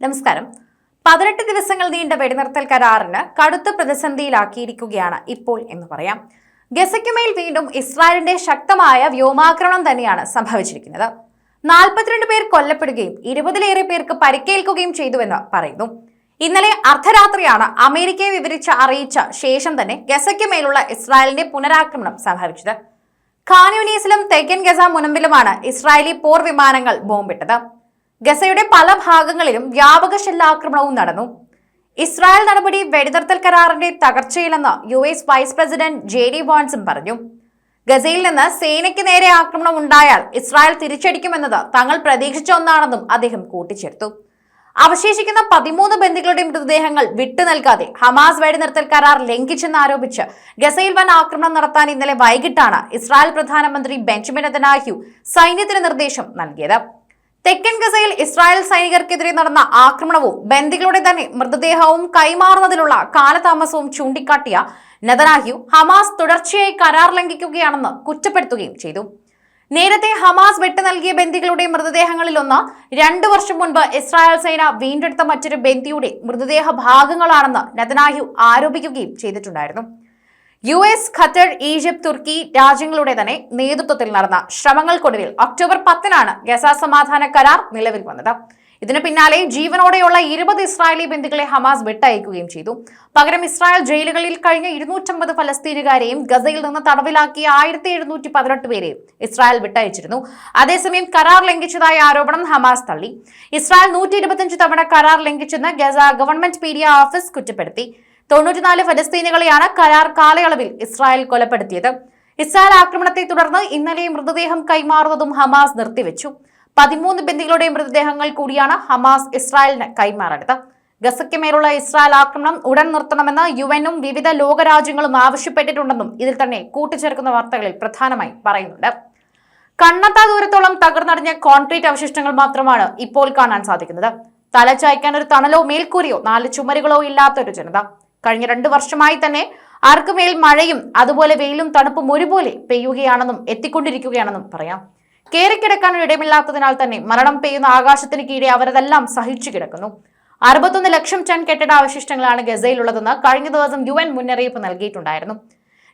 നമസ്കാരം. പതിനെട്ട് ദിവസങ്ങൾ നീണ്ട വെടിനിർത്തൽ കരാറിന് കടുത്ത പ്രതിസന്ധിയിലാക്കിയിരിക്കുകയാണ് ഇപ്പോൾ എന്ന് പറയാം. ഗസയ്ക്കുമേൽ വീണ്ടും ഇസ്രായേലിന്റെ ശക്തമായ വ്യോമാക്രമണം തന്നെയാണ് സംഭവിച്ചിരിക്കുന്നത്. നാൽപ്പത്തിരണ്ട് പേർ കൊല്ലപ്പെടുകയും ഇരുപതിലേറെ പേർക്ക് പരിക്കേൽക്കുകയും ചെയ്തുവെന്ന് പറയുന്നു. ഇന്നലെ അർദ്ധരാത്രിയാണ് അമേരിക്കയെ വിവരിച്ച് അറിയിച്ച ശേഷം തന്നെ ഗസയ്ക്കുമേലുള്ള ഇസ്രായേലിന്റെ പുനരാക്രമണം സംഭവിച്ചത്. ഖാൻയൂനീസിലും തെക്കൻ ഗസ മുനമ്പിലുമാണ് ഇസ്രായേലി പോർ വിമാനങ്ങൾ ബോംബിട്ടത്. ഗസയുടെ പല ഭാഗങ്ങളിലും വ്യാപക ഷെല്ലാക്രമണവും നടന്നു. ഇസ്രായേൽ നടപടി വെടിനിർത്തൽ കരാറിന്റെ തകർച്ചയിലെന്ന് U S vice president J D വാൻസും പറഞ്ഞു. ഗസയിൽ നിന്ന് സേനയ്ക്ക് നേരെ ആക്രമണം ഉണ്ടായാൽ ഇസ്രായേൽ തിരിച്ചടിക്കുമെന്നത് തങ്ങൾ പ്രതീക്ഷിച്ച ഒന്നാണെന്നും അദ്ദേഹം കൂട്ടിച്ചേർത്തു. അവശേഷിക്കുന്ന പതിമൂന്ന് ബന്ദികളുടെ മൃതദേഹങ്ങൾ വിട്ടു നൽകാതെ ഹമാസ് വെടിനിർത്തൽ കരാർ ലംഘിച്ചെന്നാരോപിച്ച് ഗസയിൽ വൻ ആക്രമണം നടത്താൻ ഇന്നലെ വൈകിട്ടാണ് ഇസ്രായേൽ പ്രധാനമന്ത്രി ബെഞ്ചമിൻ നെതന്യാഹു സൈന്യത്തിന് നിർദ്ദേശം നൽകിയത്. തെക്കൻ ഗസയിൽ ഇസ്രായേൽ സൈനികർക്കെതിരെ നടന്ന ആക്രമണവും ബന്ദികളുടെ തന്നെ മൃതദേഹവും കൈമാറുന്നതിലുള്ള കാലതാമസവും ചൂണ്ടിക്കാട്ടിയ നെതനാഹ്യു ഹമാസ് തുടർച്ചയായി കരാർ ലംഘിക്കുകയാണെന്ന് കുറ്റപ്പെടുത്തുകയും ചെയ്തു. നേരത്തെ ഹമാസ് വെട്ടു നൽകിയ ബന്ദികളുടെ മൃതദേഹങ്ങളിലൊന്ന് രണ്ടു വർഷം മുൻപ് ഇസ്രായേൽ സേന വീണ്ടെടുത്ത മറ്റൊരു ബന്ദിയുടെ മൃതദേഹ ഭാഗങ്ങളാണെന്ന് നെതനാഹ്യു ആരോപിക്കുകയും ചെയ്തിട്ടുണ്ടായിരുന്നു. U S Qatar Egypt Turkey രാജ്യങ്ങളുടെ തന്നെ നേതൃത്വത്തിൽ നടന്ന ശ്രമങ്ങൾക്കൊടുവിൽ ഒക്ടോബർ പത്തിനാണ് ഗസ സമാധാന കരാർ നിലവിൽ വന്നത്. ഇതിനു പിന്നാലെ ജീവനോടെയുള്ള ഇരുപത് ഇസ്രായേലി ബന്ധുക്കളെ ഹമാസ് വിട്ടയക്കുകയും ചെയ്തു. പകരം ഇസ്രായേൽ ജയിലുകളിൽ കഴിഞ്ഞ ഇരുന്നൂറ്റമ്പത് ഫലസ്തീനുകാരെയും ഗസയിൽ നിന്ന് തടവിലാക്കിയ ആയിരത്തി എഴുന്നൂറ്റി പതിനെട്ട് പേരെയും ഇസ്രായേൽ വിട്ടയച്ചിരുന്നു. അതേസമയം കരാർ ലംഘിച്ചതായ ആരോപണം ഹമാസ് തള്ളി. ഇസ്രായേൽ നൂറ്റി ഇരുപത്തിയഞ്ച് തവണ കരാർ ലംഘിച്ചെന്ന് ഗസ ഗവൺമെന്റ് മീഡിയ ഓഫീസ് കുറ്റപ്പെടുത്തി. തൊണ്ണൂറ്റിനാല് ഫലസ്തീനുകളെയാണ് കരാർ കാലയളവിൽ ഇസ്രായേൽ കൊലപ്പെടുത്തിയത്. ഇസ്രായേൽ ആക്രമണത്തെ തുടർന്ന് ഇന്നലെ മൃതദേഹം കൈമാറുന്നതും ഹമാസ് നിർത്തിവെച്ചു. പതിമൂന്ന് ബന്ദികളുടെ മൃതദേഹങ്ങൾ കൂടിയാണ് ഹമാസ് ഇസ്രായേലിന് കൈമാറേണ്ടത് ഗസയ്ക്ക് മേലുള്ള ഇസ്രായേൽ ആക്രമണം ഉടൻ നിർത്തണമെന്ന് യു എനും വിവിധ ലോകരാജ്യങ്ങളും ആവശ്യപ്പെട്ടിട്ടുണ്ടെന്നും ഇതിൽ തന്നെ കൂട്ടിച്ചേർക്കുന്ന വാർത്തകളിൽ പ്രധാനമായി പറയുന്നുണ്ട്. കണ്ണത്താ ദൂരത്തോളം തകർന്നടിഞ്ഞ കോൺക്രീറ്റ് അവശിഷ്ടങ്ങൾ മാത്രമാണ് ഇപ്പോൾ കാണാൻ സാധിക്കുന്നത്. തലചായ്ക്കാൻ ഒരു തണലോ മേൽക്കൂരയോ നാല് ചുമരുകളോ ഇല്ലാത്തൊരു ജനത. കഴിഞ്ഞ രണ്ടു വർഷമായി തന്നെ ആർക്കുമേൽ മഴയും അതുപോലെ വെയിലും തണുപ്പും ഒരുപോലെ പെയ്യുകയാണെന്നും എത്തിക്കൊണ്ടിരിക്കുകയാണെന്നും പറയാം. കയറിക്കിടക്കാൻ ഇടമില്ലാത്തതിനാൽ തന്നെ മരണം പെയ്യുന്ന ആകാശത്തിന് കീഴെ അവരതെല്ലാം സഹിച്ചു കിടക്കുന്നു. അറുപത്തൊന്ന് ലക്ഷം ടൺ കെട്ടിട അവശിഷ്ടങ്ങളാണ് ഗസയിലുള്ളതെന്ന് കഴിഞ്ഞ ദിവസം യു എൻ മുന്നറിയിപ്പ് നൽകിയിട്ടുണ്ടായിരുന്നു.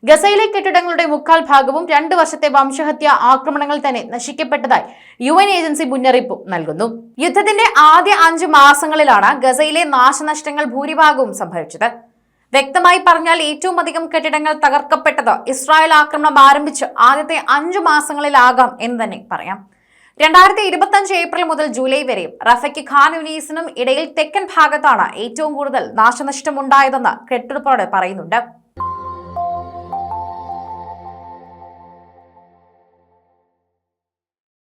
ഗസയിലെ കെട്ടിടങ്ങളുടെ മുക്കാൽ ഭാഗവും രണ്ട് വർഷത്തെ വംശഹത്യ ആക്രമണങ്ങൾ തന്നെ നശിക്കപ്പെട്ടതായി യു എൻ ഏജൻസി മുന്നറിയിപ്പ് നൽകുന്നു. യുദ്ധത്തിന്റെ ആദ്യ അഞ്ച് മാസങ്ങളിലാണ് ഗസയിലെ നാശനഷ്ടങ്ങൾ ഭൂരിഭാഗവും സംഭവിച്ചത്. വ്യക്തമായി പറഞ്ഞാൽ ഏറ്റവും അധികം കെട്ടിടങ്ങൾ തകർക്കപ്പെട്ടത് ഇസ്രായേൽ ആക്രമണം ആരംഭിച്ച് ആദ്യത്തെ അഞ്ചു മാസങ്ങളിലാകാം എന്ന് തന്നെ പറയാം. രണ്ടായിരത്തി ഇരുപത്തഞ്ച് ഏപ്രിൽ മുതൽ ജൂലൈ വരെയും റഫയ്ക്ക് ഖാൻ യുനീസിനും ഇടയിൽ തെക്കൻ ഭാഗത്താണ് ഏറ്റവും കൂടുതൽ നാശനഷ്ടമുണ്ടായതെന്ന് കെട്ടിടപ്പോടെ പറയുന്നുണ്ട്.